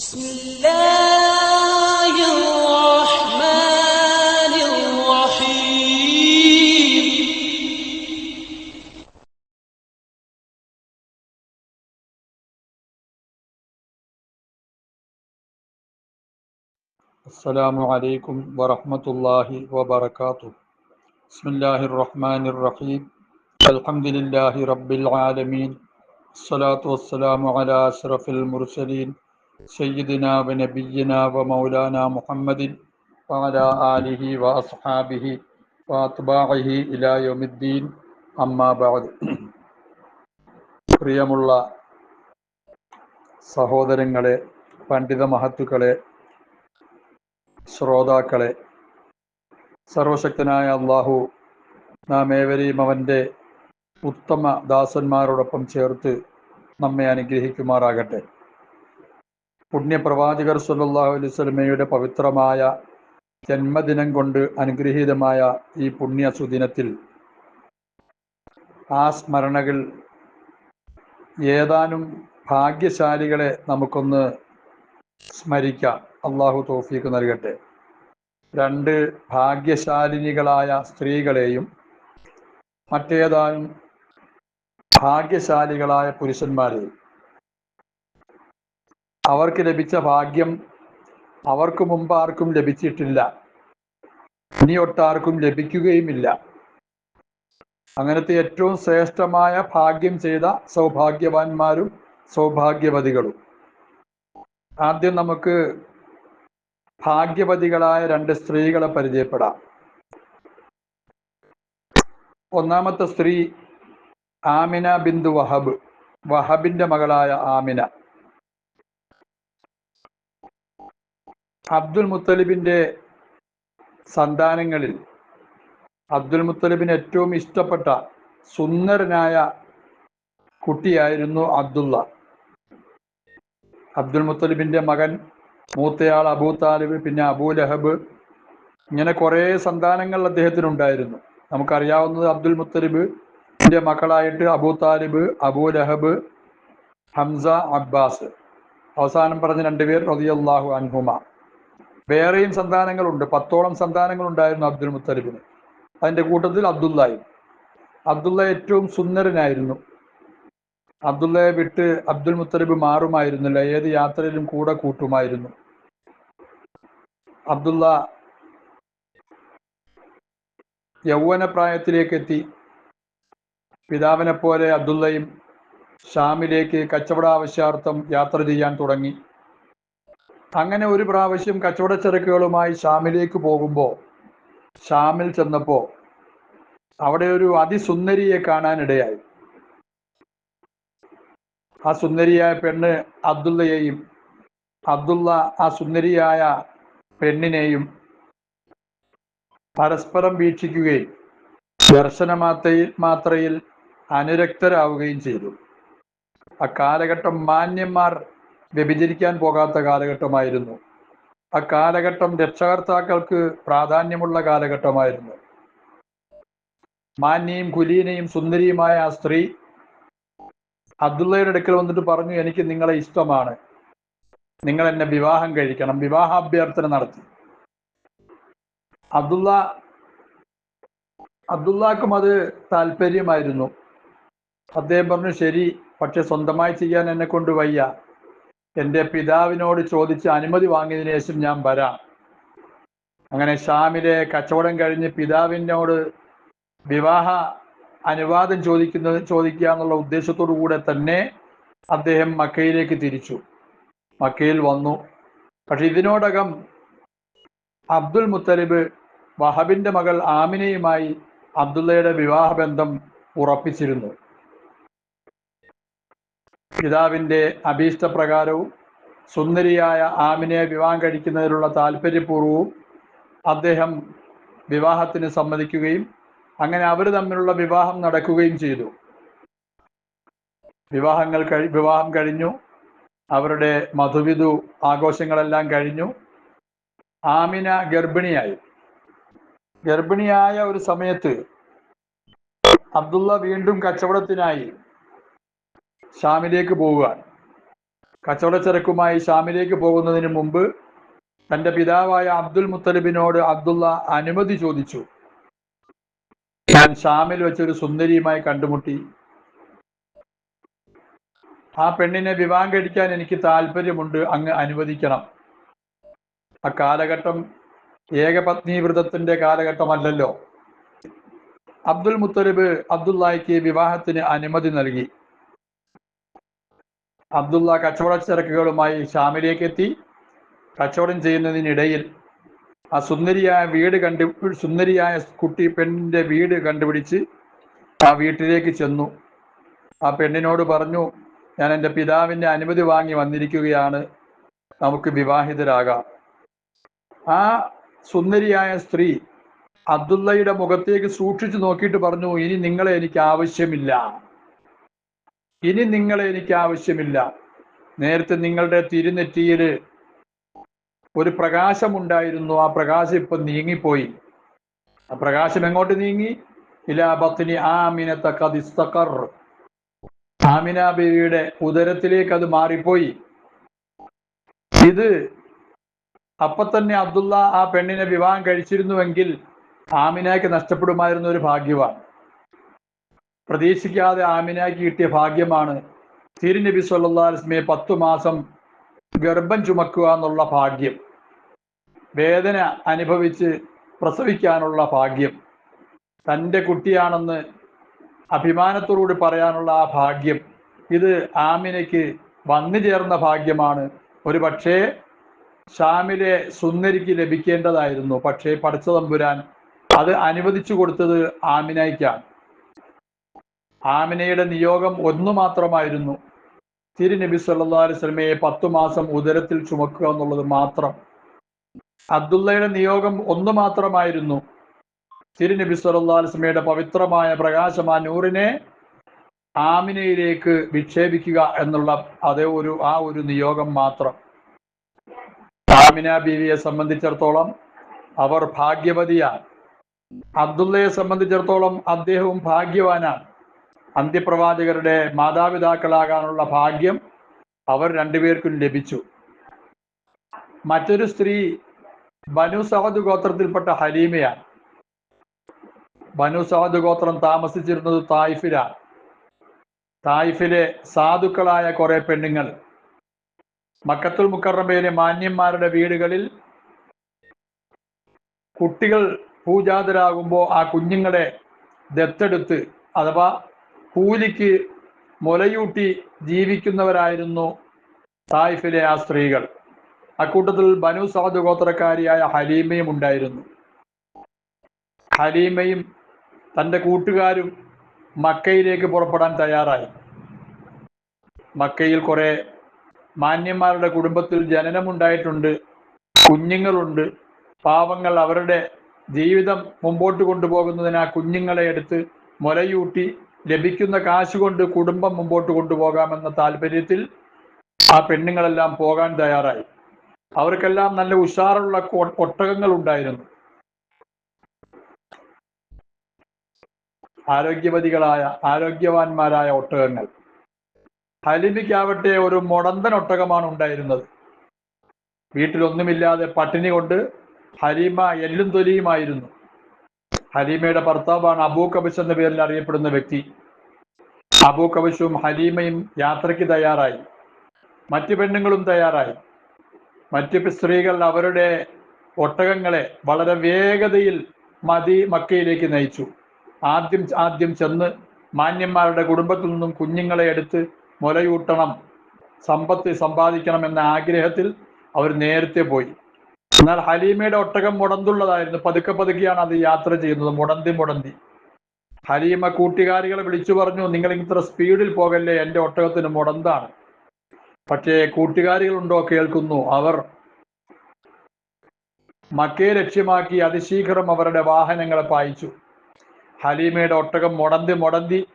بسم الله الرحمن الرحيم. السلام عليكم ورحمة الله وبركاته. بسم الله الرحمن الرحيم. الحمد لله رب العالمين. الصلاة والسلام على أشرف المرسلين. سيدنا ونبينا ومولانا محمد وعلى آله وأصحابه وأتباعه إلى يوم الدين أما بعد പ്രിയമുള്ള സഹോദരങ്ങളെ പണ്ഡിത മഹത്തുക്കളെ ശ്രോതാക്കളെ സർവശക്തനായ അള്ളാഹു നാം ഏവരെയും അവൻ്റെ ഉത്തമ ദാസന്മാരോടൊപ്പം ചേർത്ത് നമ്മെ അനുഗ്രഹിക്കുമാറാകട്ടെ പുണ്യപ്രവാചകർ സല്ലല്ലാഹു അലൈഹി സ്വലമയുടെ പവിത്രമായ ജന്മദിനം കൊണ്ട് അനുഗ്രഹീതമായ ഈ പുണ്യ സുദിനത്തിൽ ആ സ്മരണകൾ ഏതാനും ഭാഗ്യശാലികളെ നമുക്കൊന്ന് സ്മരിക്കാം. അള്ളാഹു തോഫീക്ക് നൽകട്ടെ. രണ്ട് ഭാഗ്യശാലിനികളായ സ്ത്രീകളെയും മറ്റേതാനും ഭാഗ്യശാലികളായ പുരുഷന്മാരെയും അവർക്ക് ലഭിച്ച ഭാഗ്യം അവർക്ക് മുമ്പ് ആർക്കും ലഭിച്ചിട്ടില്ല. ഇനി ഒട്ടാർക്കും ലഭിക്കുകയുമില്ല. അങ്ങനത്തെ ഏറ്റവും ശ്രേഷ്ഠമായ ഭാഗ്യം ചെയ്ത സൗഭാഗ്യവാന്മാരും സൗഭാഗ്യവതികളും. ആദ്യം നമുക്ക് ഭാഗ്യവതികളായ രണ്ട് സ്ത്രീകളെ പരിചയപ്പെടാം. ഒന്നാമത്തെ സ്ത്രീ ആമിന ബിന്ദു വഹബ്. വഹബിന്റെ മകളായ ആമിന. അബ്ദുൽ മുത്തലിബിന്റെ സന്താനങ്ങളിൽ അബ്ദുൽ മുത്തലിബിന് ഏറ്റവും ഇഷ്ടപ്പെട്ട സുന്ദരനായ കുട്ടിയായിരുന്നു അബ്ദുള്ള. അബ്ദുൽ മുത്തലിബിന്റെ മകൻ മൂത്തയാൾ അബൂ താലിബ് പിന്നെ അബൂ ലഹബ്. ഇങ്ങനെ കുറേ സന്താനങ്ങൾ അദ്ദേഹത്തിനുണ്ടായിരുന്നു. നമുക്കറിയാവുന്നത് അബ്ദുൽ മുത്തലിബ് എന്റെ മക്കളായിട്ട് Abu Talib Abu Lahab Hamza Abbas. അവസാനം പറഞ്ഞ രണ്ടുപേർ റതിയല്ലാഹു അൻഹുമ. വേറെയും സന്താനങ്ങളുണ്ട്. പത്തോളം സന്താനങ്ങൾ ഉണ്ടായിരുന്നു അബ്ദുൽ മുത്തലിബിന്. അതിന്റെ കൂട്ടത്തിൽ അബ്ദുല്ലായും അബ്ദുള്ള ഏറ്റവും സുന്ദരനായിരുന്നു. അബ്ദുള്ളയെ വിട്ട് അബ്ദുൽ മുത്തലിബ് മാറുമായിരുന്നില്ല. ഏത് യാത്രയിലും കൂടെ കൂട്ടുമായിരുന്നു. അബ്ദുള്ള യൗവന പ്രായത്തിലേക്ക് എത്തി പിതാവിനെ പോലെ അബ്ദുള്ളയും ഷാമിലേക്ക് കച്ചവട ആവശ്യാർത്ഥം യാത്ര ചെയ്യാൻ തുടങ്ങി. അങ്ങനെ ഒരു പ്രാവശ്യം കച്ചവട ചരക്കുകളുമായി ഷാമിലേക്ക് പോകുമ്പോൾ ഷാമിൽ ചെന്നപ്പോൾ അവിടെ ഒരു അതിസുന്ദരിയെ കാണാനിടയായി. ആ സുന്ദരിയായ പെണ്ണ് അബ്ദുള്ളയെയും അബ്ദുള്ള ആ സുന്ദരിയായ പെണ്ണിനെയും പരസ്പരം വീക്ഷിക്കുകയും ദർശന മാത്രയിൽ മാത്രയിൽ അനുരക്തരാവുകയും ചെയ്തു. ആ കാലഘട്ടം മാന്യന്മാർ വ്യഭിചരിക്കാൻ പോകാത്ത കാലഘട്ടമായിരുന്നു. ആ കാലഘട്ടം രക്ഷകർത്താക്കൾക്ക് പ്രാധാന്യമുള്ള കാലഘട്ടമായിരുന്നു. മാന്യയും കുലീനയും സുന്ദരിയുമായ ആ സ്ത്രീ അബ്ദുള്ളയുടെ അടുക്കൽ വന്നിട്ട് പറഞ്ഞു എനിക്ക് നിങ്ങളെ ഇഷ്ടമാണ്. നിങ്ങൾ എന്നെ വിവാഹം കഴിക്കണം. വിവാഹാഭ്യർത്ഥന നടത്തി. അബ്ദുള്ള അബ്ദുള്ളക്കും അത് താല്പര്യമായിരുന്നു. അദ്ദേഹം പറഞ്ഞു ശരി പക്ഷെ സ്വന്തമായി ചെയ്യാൻ എന്നെ കൊണ്ട് വയ്യ. എന്റെ പിതാവിനോട് ചോദിച്ച് അനുമതി വാങ്ങിയതിനു ശേഷം ഞാൻ വരാം. അങ്ങനെ ഷാമിലെ കച്ചവടം കഴിഞ്ഞ് പിതാവിനോട് വിവാഹ അനുവാദം ചോദിക്കുന്നത് ചോദിക്കുക എന്നുള്ള ഉദ്ദേശത്തോടു കൂടെ തന്നെ അദ്ദേഹം മക്കയിലേക്ക് തിരിച്ചു. മക്കയിൽ വന്നു. പക്ഷെ ഇതിനോടകം അബ്ദുൽ മുത്തലിബ് വഹബിന്റെ മകൾ ആമിനയുമായി അബ്ദുള്ളയുടെ വിവാഹബന്ധം ഉറപ്പിച്ചിരുന്നു. പിതാവിന്റെ അഭീഷ്ടപ്രകാരവും സുന്ദരിയായ ആമിനെ വിവാഹം കഴിക്കുന്നതിനുള്ള താല്പര്യപൂർവവും അദ്ദേഹം വിവാഹത്തിന് സമ്മതിക്കുകയും അങ്ങനെ അവർ തമ്മിലുള്ള വിവാഹം നടക്കുകയും ചെയ്തു. വിവാഹങ്ങൾ കഴി വിവാഹം കഴിഞ്ഞു. അവരുടെ മധുവിധു ആഘോഷങ്ങളെല്ലാം കഴിഞ്ഞു. ആമിന ഗർഭിണിയായി. ഗർഭിണിയായ ഒരു സമയത്ത് അബ്ദുള്ള വീണ്ടും കച്ചവടത്തിനായി ഷാമിലേക്ക് പോവുകയാണ് കച്ചവടച്ചരക്കുമായി ഷാമിലേക്ക് പോകുന്നതിന് മുമ്പ് തന്റെ പിതാവായ അബ്ദുൽ മുത്തലിബിനോട് അബ്ദുള്ള അനുമതി ചോദിച്ചു. ഞാൻ ഷാമിൽ വെച്ചൊരു സുന്ദരിയുമായി കണ്ടുമുട്ടി. ആ പെണ്ണിനെ വിവാഹം കഴിക്കാൻ എനിക്ക് താല്പര്യമുണ്ട് അങ്ങ് അനുവദിക്കണം. ആ കാലഘട്ടം ഏകപത്നി വ്രതത്തിന്റെ കാലഘട്ടമല്ലല്ലോ. അബ്ദുൽ മുത്തലിബ് അബ്ദുള്ളയ്ക്ക് വിവാഹത്തിന് അനുമതി നൽകി. അബ്ദുള്ള കച്ചവട ചരക്കുകളുമായി ഷാമിലേക്ക് എത്തി. കച്ചവടം ചെയ്യുന്നതിനിടയിൽ ആ സുന്ദരിയായ വീട് കണ്ടു സുന്ദരിയായ കുട്ടി പെണ്ണിന്റെ വീട് കണ്ടുപിടിച്ച് ആ വീട്ടിലേക്ക് ചെന്നു. ആ പെണ്ണിനോട് പറഞ്ഞു ഞാൻ എന്റെ പിതാവിന്റെ അനുമതി വാങ്ങി വന്നിരിക്കുകയാണ്. നമുക്ക് വിവാഹിതരാകാം. ആ സുന്ദരിയായ സ്ത്രീ അബ്ദുള്ളയുടെ മുഖത്തേക്ക് സൂക്ഷിച്ചു നോക്കിയിട്ട് പറഞ്ഞു ഇനി നിങ്ങളെ എനിക്ക് ആവശ്യമില്ല. ഇനി നിങ്ങളെ എനിക്ക് ആവശ്യമില്ല. നേരത്തെ നിങ്ങളുടെ തിരുനെറ്റിയിൽ ഒരു പ്രകാശമുണ്ടായിരുന്നു. ആ പ്രകാശം ഇപ്പൊ നീങ്ങിപ്പോയി. ആ പ്രകാശം എങ്ങോട്ട് നീങ്ങി? ഇലാബത്തിനി ആമിനത്ത കദിസ്തഖർ ആമിന ഉദരത്തിലേക്ക് അത് മാറിപ്പോയി. ഇത് അപ്പൊ തന്നെ അബ്ദുള്ള ആ പെണ്ണിനെ വിവാഹം കഴിച്ചിരുന്നുവെങ്കിൽ ആമിനയ്ക്ക് നഷ്ടപ്പെടുമായിരുന്ന ഒരു ഭാഗ്യമാണ് പ്രതീക്ഷിക്കാതെ ആമിനയ്ക്ക് കിട്ടിയ ഭാഗ്യമാണ് തിരുനബി സല്ലാസ്മയെ പത്തു മാസം ഗർഭം ചുമക്കുക എന്നുള്ള ഭാഗ്യം. വേദന അനുഭവിച്ച് പ്രസവിക്കാനുള്ള ഭാഗ്യം. തന്റെ കുട്ടിയാണെന്ന് അഭിമാനത്തോടുകൂടി പറയാനുള്ള ആ ഭാഗ്യം. ഇത് ആമിനയ്ക്ക് വന്നു ചേർന്ന ഭാഗ്യമാണ്. ഒരു പക്ഷേ ഷാമിലെ സുന്ദരിക്ക് ലഭിക്കേണ്ടതായിരുന്നു. പക്ഷേ പഠിച്ച തമ്പുരാൻ അത് അനുവദിച്ചു കൊടുത്തത് ആമിനയ്ക്കാണ്. ആമിനയുടെ നിയോഗം ഒന്നു മാത്രമായിരുന്നു. തിരുനബി സല്ലാ അലിസ്ലമയെ പത്തു മാസം ഉദരത്തിൽ ചുമക്കുക എന്നുള്ളത് മാത്രം. അബ്ദുള്ളയുടെ നിയോഗം ഒന്ന് മാത്രമായിരുന്നു. തിരുനബി സല്ലാ അലിസ്ലമയുടെ പവിത്രമായ പ്രകാശം ആ നൂറിനെ ആമിനയിലേക്ക് വിക്ഷേപിക്കുക എന്നുള്ള അതേ ഒരു ആ ഒരു നിയോഗം മാത്രം. ആമിന ബീവിയെ സംബന്ധിച്ചിടത്തോളം അവർ ഭാഗ്യവതിയാണ്. അബ്ദുള്ളയെ സംബന്ധിച്ചിടത്തോളം അദ്ദേഹവും ഭാഗ്യവാനാണ്. അന്ത്യപ്രവാചകരുടെ മാതാപിതാക്കളാകാനുള്ള ഭാഗ്യം അവർ രണ്ടുപേർക്കും ലഭിച്ചു. മറ്റൊരു സ്ത്രീ ബനു സഹദ് ഗോത്രത്തിൽപ്പെട്ട ഹലീമയാണ്. ബനു സഹദ് ഗോത്രം താമസിച്ചിരുന്നത് തായിഫിലാണ്. തായിഫിലെ സാധുക്കളായ കുറെ പെണ്ണുങ്ങൾ മക്കത്തുൽ മുക്കറബയിലെ മാന്യന്മാരുടെ വീടുകളിൽ കുട്ടികൾ പൂജാതരാകുമ്പോൾ ആ കുഞ്ഞുങ്ങളെ ദത്തെടുത്ത് അഥവാ കൂലിക്ക് മുലയൂട്ടി ജീവിക്കുന്നവരായിരുന്നു തായിഫിലെ ആ സ്ത്രീകൾ. അക്കൂട്ടത്തിൽ ബനു സാദ് ഗോത്രക്കാരിയായ ഹലീമയും ഉണ്ടായിരുന്നു. ഹലീമയും തന്റെ കൂട്ടുകാരും മക്കയിലേക്ക് പുറപ്പെടാൻ തയ്യാറായി. മക്കയിൽ കുറെ മാന്യന്മാരുടെ കുടുംബത്തിൽ ജനനമുണ്ടായിട്ടുണ്ട് കുഞ്ഞുങ്ങളുണ്ട്. പാവങ്ങൾ അവരുടെ ജീവിതം മുമ്പോട്ട് കൊണ്ടുപോകുന്നതിന് ആ കുഞ്ഞുങ്ങളെ എടുത്ത് മുലയൂട്ടി ലഭിക്കുന്ന കാശ് കൊണ്ട് കുടുംബം മുമ്പോട്ട് കൊണ്ടുപോകാമെന്ന താല്പര്യത്തിൽ ആ പെണ്ണുങ്ങളെല്ലാം പോകാൻ തയ്യാറായി. അവർക്കെല്ലാം നല്ല ഉഷാറുള്ള ഒട്ടകങ്ങൾ ഉണ്ടായിരുന്നു. ആരോഗ്യവതികളായ ആരോഗ്യവാന്മാരായ ഒട്ടകങ്ങൾ. ഹലിമിക്കാവട്ടെ ഒരു മുടന്തൻ ഒട്ടകമാണ് ഉണ്ടായിരുന്നത്. വീട്ടിലൊന്നുമില്ലാതെ പട്ടിണി കൊണ്ട് ഹലീമ എല്ലും തൊലിയുമായിരുന്നു. ഹലീമയുടെ ഭർത്താവാണ് അബൂ കബിസ് എന്ന പേരിൽ അറിയപ്പെടുന്ന വ്യക്തി. അബൂ കവശും ഹലീമയും യാത്രയ്ക്ക് തയ്യാറായി. മറ്റു പെണ്ണുങ്ങളും തയ്യാറായി. മറ്റു സ്ത്രീകൾ അവരുടെ ഒട്ടകങ്ങളെ വളരെ വേഗതയിൽ മതി മക്കയിലേക്ക് നയിച്ചു. ആദ്യം ആദ്യം ചെന്ന് മാന്യന്മാരുടെ കുടുംബത്തിൽ നിന്നും കുഞ്ഞുങ്ങളെ എടുത്ത് മുലയൂട്ടണം സമ്പത്ത് സമ്പാദിക്കണം എന്ന ആഗ്രഹത്തിൽ അവർ നേരത്തെ പോയി. എന്നാൽ ഹലീമയുടെ ഒട്ടകം മുടന്തുള്ളതായിരുന്നു. പതുക്കെ പതുക്കെയാണ് അത് യാത്ര ചെയ്യുന്നത്. മുടന്തി മുടന്തി. ഹലീമ കൂട്ടുകാരികളെ വിളിച്ചു പറഞ്ഞു നിങ്ങൾ ഇത്ര സ്പീഡിൽ പോകല്ലേ? എന്റെ ഒട്ടകത്തിന് മുടന്താണ്. പക്ഷേ കൂട്ടുകാരികളുണ്ടോ കേൾക്കുന്നു. അവർ മക്കയെ ലക്ഷ്യമാക്കി അതിശീഘ്രം അവരുടെ വാഹനങ്ങളെ പായിച്ചു. ഹലീമയുടെ ഒട്ടകം മുടന്തി മുടന്തി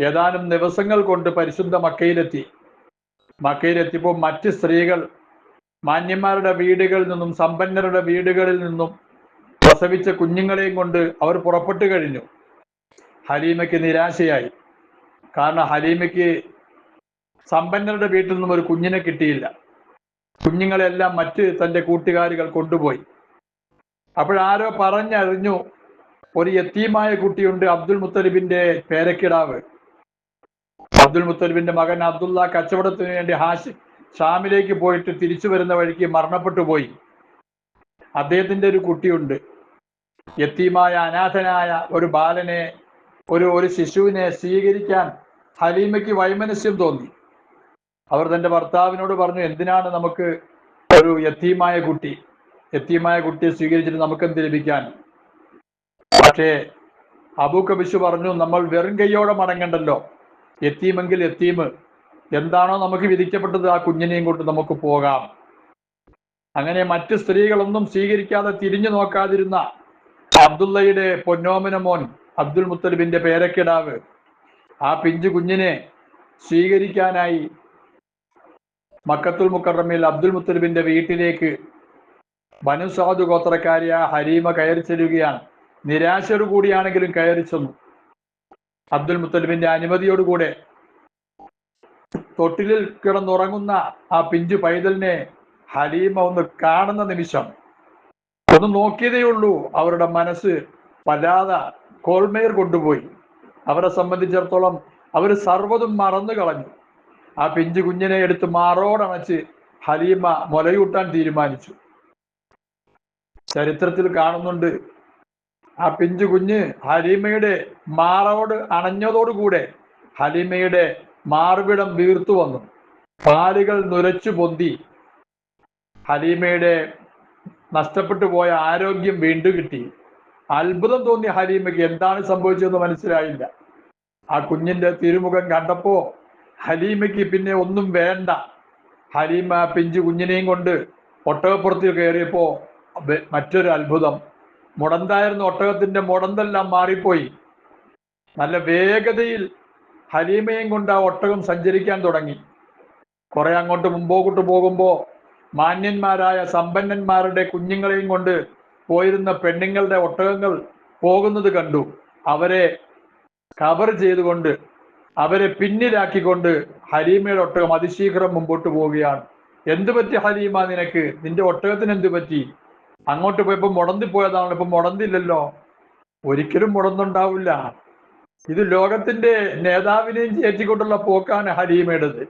ഏതാനും ദിവസങ്ങൾ കൊണ്ട് പരിശുദ്ധ മക്കയിലെത്തി. മക്കയിലെത്തിയപ്പോൾ മറ്റ് സ്ത്രീകൾ മാന്യന്മാരുടെ വീടുകളിൽ നിന്നും സമ്പന്നരുടെ വീടുകളിൽ നിന്നും പ്രസവിച്ച കുഞ്ഞുങ്ങളെയും കൊണ്ട് അവർ പുറപ്പെട്ടു കഴിഞ്ഞു. ഹലീമയ്ക്ക് നിരാശയായി. കാരണം ഹലീമയ്ക്ക് സമ്പന്നരുടെ വീട്ടിൽ നിന്നും ഒരു കുഞ്ഞിനെ കിട്ടിയില്ല. കുഞ്ഞുങ്ങളെല്ലാം മറ്റ് തന്റെ കൂട്ടുകാരികൾ കൊണ്ടുപോയി. അപ്പോഴാരോ പറഞ്ഞറിഞ്ഞു ഒരു യത്തീമായ കുട്ടിയുണ്ട് അബ്ദുൽ മുത്തലിബിന്റെ പേരക്കിടാവ്. അബ്ദുൽ മുത്തലിബിന്റെ മകൻ അബ്ദുള്ള കച്ചവടത്തിന് വേണ്ടി ഹാഷി ഷാമിലേക്ക് പോയിട്ട് തിരിച്ചു വരുന്ന വഴിക്ക് മരണപ്പെട്ടു പോയി. അദ്ദേഹത്തിന്റെ ഒരു കുട്ടിയുണ്ട്. യത്തീമായ അനാഥനായ ഒരു ബാലനെ ഒരു ഒരു ശിശുവിനെ സ്വീകരിക്കാൻ ഹലീമയ്ക്ക് വൈമനസ്യം തോന്നി. അവർ തന്റെ ഭർത്താവിനോട് പറഞ്ഞു എന്തിനാണ് നമുക്ക് ഒരു യത്തീമായ കുട്ടി യത്തീമായ കുട്ടിയെ സ്വീകരിച്ചിട്ട് നമുക്ക് എന്ത് ലഭിക്കാൻ? പക്ഷേ അബൂ കബിഷു പറഞ്ഞു നമ്മൾ വെറും കൈയോടെ മടങ്ങണ്ടല്ലോ. എത്തീമെങ്കിൽ എത്തീമ് എന്താണോ നമുക്ക് വിധിക്കപ്പെട്ടത് ആ കുഞ്ഞിനെയും കൊണ്ട് നമുക്ക് പോകാം. അങ്ങനെ മറ്റ് സ്ത്രീകളൊന്നും സ്വീകരിക്കാതെ തിരിഞ്ഞു നോക്കാതിരുന്ന അബ്ദുള്ളയുടെ പൊന്നോമന മോൻ അബ്ദുൽ മുത്തലിബിന്റെ പേരക്കിടാവ്. ആ പിഞ്ചു കുഞ്ഞിനെ സ്വീകരിക്കാനായി മക്കത്തുൽ മുക്കറമിൽ അബ്ദുൽ മുത്തലിബിന്റെ വീട്ടിലേക്ക് ബനു സാദു ഗോത്രക്കാരിയായ ഹരീമ കയറി ചെല്ലുകയാണ്. നിരാശയോടു കൂടിയാണെങ്കിലും കയറി ചെന്നു. അബ്ദുൽ മുത്തലിബിന്റെ അനുമതിയോടുകൂടെ തൊട്ടിലിൽ കിടന്നുറങ്ങുന്ന ആ പിഞ്ചു പൈതലിനെ ഹലീമ ഒന്ന് കാണുന്ന നിമിഷം ഒന്ന് നോക്കിയതേ ഉള്ളൂ അവരുടെ മനസ്സ് വല്ലാതെ കോൾമേർ കൊണ്ടുപോയി. അവരെ സംബന്ധിച്ചിടത്തോളം അവർ സർവതും മറന്നു കളഞ്ഞു. ആ പിഞ്ചു കുഞ്ഞിനെ എടുത്ത് മാറോടണച്ച് ഹലീമ മുലയൂട്ടാൻ തീരുമാനിച്ചു. ചരിത്രത്തിൽ കാണുന്നുണ്ട് ആ പിഞ്ചു കുഞ്ഞ് ഹലീമയുടെ മാറോട് അണഞ്ഞതോടുകൂടെ ഹലീമയുടെ മാർവിടം വീർത്തു വന്നു. പാലുകൾ നുരച്ചു പൊന്തി. ഹലീമയുടെ നഷ്ടപ്പെട്ടു പോയ ആരോഗ്യം വീണ്ടും കിട്ടി. അത്ഭുതം തോന്നിയ ഹലീമയ്ക്ക് എന്താണ് സംഭവിച്ചതെന്ന് മനസ്സിലായില്ല. ആ കുഞ്ഞിന്റെ തിരുമുഖം കണ്ടപ്പോ ഹലീമയ്ക്ക് പിന്നെ ഒന്നും വേണ്ട. ഹലീമ പിഞ്ചു കുഞ്ഞിനെയും കൊണ്ട് ഒട്ടകപ്പുറത്തിൽ കയറിയപ്പോ മറ്റൊരു അത്ഭുതം. മുടന്തായിരുന്ന ഒട്ടകത്തിന്റെ മുടന്തെല്ലാം മാറിപ്പോയി. നല്ല വേഗതയിൽ ഹലീമയും കൊണ്ട് ആ ഒട്ടകം സഞ്ചരിക്കാൻ തുടങ്ങി. കുറെ അങ്ങോട്ട് മുമ്പോട്ട് പോകുമ്പോ മാന്യന്മാരായ സമ്പന്നന്മാരുടെ കുഞ്ഞുങ്ങളെയും കൊണ്ട് പോയിരുന്ന പെണ്ണുങ്ങളുടെ ഒട്ടകങ്ങൾ പോകുന്നത് കണ്ടു. അവരെ കവർ ചെയ്തുകൊണ്ട് അവരെ പിന്നിലാക്കിക്കൊണ്ട് ഹലീമയുടെ ഒട്ടകം അതിശീഘ്രം മുമ്പോട്ട് പോവുകയാണ്. എന്തു പറ്റി ഹലീമ നിനക്ക്? നിന്റെ ഒട്ടകത്തിന് എന്ത് പറ്റി? അങ്ങോട്ട് പോയപ്പോൾ മുടന്തി പോയതാണല്ലോ. ഇപ്പൊ മുടന്തില്ലല്ലോ. ഒരിക്കലും മുടന്നുണ്ടാവില്ല. ഇത് ലോകത്തിന്റെ നേതാവിനെയും ഏറ്റിക്കൊണ്ടുള്ള പോക്കാണ് ഹലീമയുടേത്.